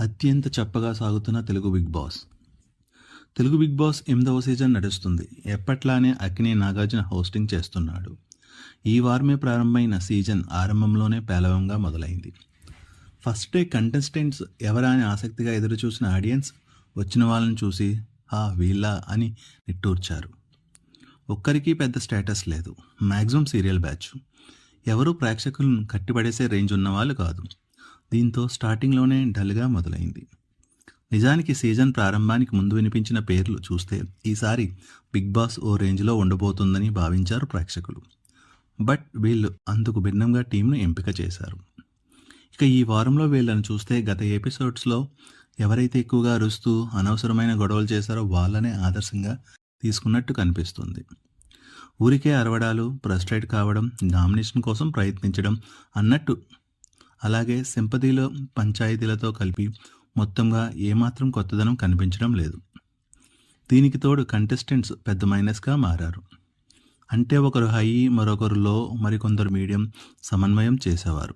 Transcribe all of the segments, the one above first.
అత్యంత చప్పగా సాగుతున్న Telugu Bigg Boss. Telugu Bigg Boss ఎనిమిదవ సీజన్ నడుస్తుంది. ఎప్పట్లానే అక్కినే నాగార్జున హోస్టింగ్ చేస్తున్నాడు. ఈ వారమే ప్రారంభమైన సీజన్ ఆరంభంలోనే పేలవంగా మొదలైంది. ఫస్ట్ డే కంటెస్టెంట్స్ ఎవరా అని ఆసక్తిగా ఎదురు చూసిన ఆడియన్స్ వచ్చిన వాళ్ళని చూసి హా వీళ్ళ? అని నిట్టూర్చారు. ఒక్కరికి పెద్ద స్టేటస్ లేదు. Maximum serial batch. ఎవరూ ప్రేక్షకులను కట్టిపడేసే రేంజ్ ఉన్నవాళ్ళు కాదు. దీంతో స్టార్టింగ్లోనే డల్గా మొదలైంది. నిజానికి సీజన్ ప్రారంభానికి ముందు వినిపించిన పేర్లు చూస్తే ఈసారి బిగ్ బాస్ ఓ రేంజ్లో ఉండబోతుందని భావించారు ప్రేక్షకులు. బట్ వీళ్ళు అందుకు భిన్నంగా టీంను ఎంపిక చేశారు. ఇక ఈ వారంలో వీళ్ళని చూస్తే గత ఎపిసోడ్స్లో ఎవరైతే ఎక్కువగా అరుస్తూ అనవసరమైన గొడవలు చేశారో వాళ్ళనే ఆదర్శంగా తీసుకున్నట్టు కనిపిస్తుంది. ఊరికే అరవడాలు ఫ్రస్ట్రేట్ కావడం నామినేషన్ కోసం ప్రయత్నించడం అన్నట్టు అలాగే సింపతిలో పంచాయతీలతో కలిపి మొత్తంగా ఏమాత్రం కొత్తదనం కనిపించడం లేదు. దీనికి తోడు కంటెస్టెంట్స్ పెద్ద మైనస్గా మారారు. అంటే ఒకరు హై మరొకరు లో మరికొందరు మీడియం సమన్వయం చేసేవారు.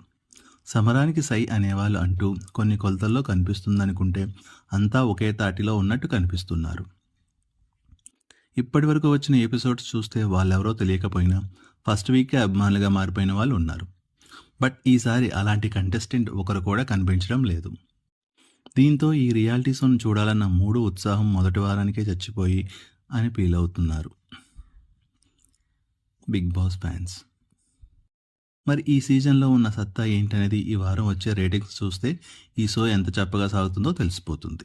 సమరానికి సై అనేవాళ్ళు అంటూ కొన్ని కొలతల్లో కనిపిస్తుందనుకుంటే అంతా ఒకే తాటిలో ఉన్నట్టు కనిపిస్తున్నారు. ఇప్పటి వరకు వచ్చిన ఎపిసోడ్స్ చూస్తే వాళ్ళెవరో తెలియకపోయినా ఫస్ట్ వీకే అభిమానులుగా మారిపోయిన వాళ్ళు ఉన్నారు. బట్ ఈసారి అలాంటి కంటెస్టెంట్ ఒకరు కూడా కనిపించడం లేదు. దీంతో ఈ రియాలిటీ షోను చూడాలన్న మూడు ఉత్సాహం మొదటి వారానికే చచ్చిపోయి అని ఫీల్ అవుతున్నారు. బిగ్ బాస్ ఫ్యాన్స్ మరి ఈ సీజన్లో ఉన్న సత్తా ఏంటనేది ఈ వారం వచ్చే రేటింగ్స్ చూస్తే ఈ షో ఎంత చప్పగా సాగుతుందో తెలిసిపోతుంది.